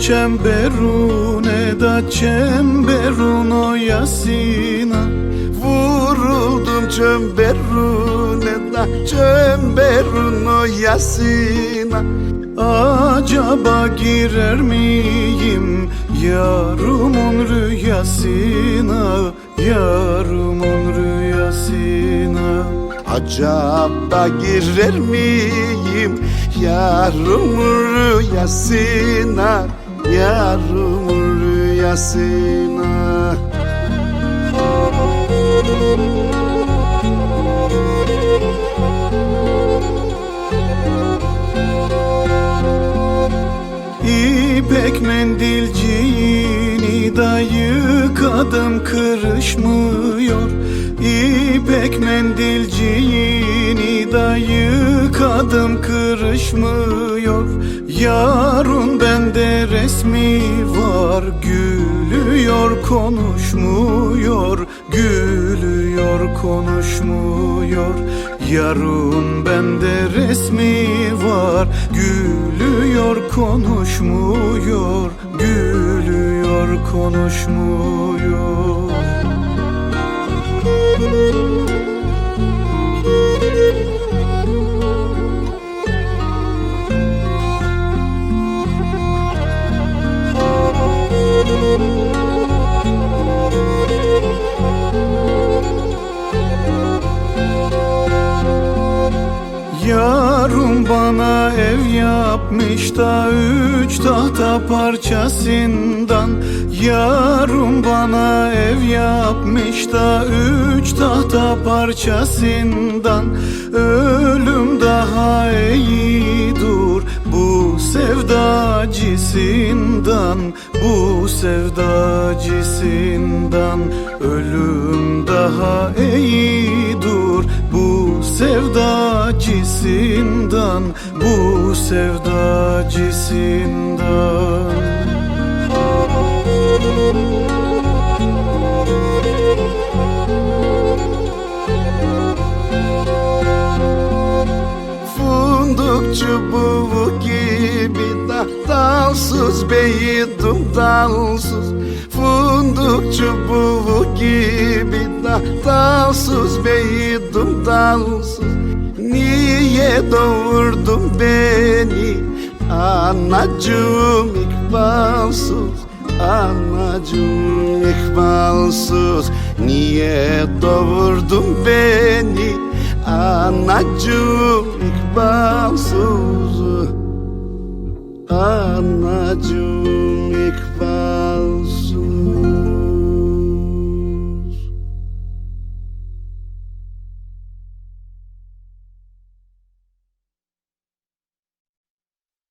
çemberune da çemberun oyasına Vuruldum çemberune da çemberun oyasına Acaba girer miyim yarımın rüyasına Yarımın rüyasına? Acaba girer miyim yarımın rüyasına Yarımın rüyasına. İpek mendilciğini da yıkadım kırışmıyor. İpek mendilciğini da yıkadım kırışmıyor Yarın bende resmi var. Gülüyor konuşmuyor. Gülüyor konuşmuyor. Yarın bende resmi var. Gülüyor konuşmuyor. Gülüyor konuşmuyor Yarım bana ev yapmış da üç tahta parçasından. Yarım bana ev yapmış da üç tahta parçasından. Ölüm daha iyi dur bu sevdacısından Bu sevdacısından Ölüm daha iyi dur Bu sevdacısından Fındık çubuğu gibi da dalsız beydim dalsız Fındık çubuğu gibi da dalsız beydim dalsız Niye doğurdun beni? Anacığım ikbalsız Anacığım ikbalsız. Niye doğurdun beni? Anacığım ikbalsız Anacığım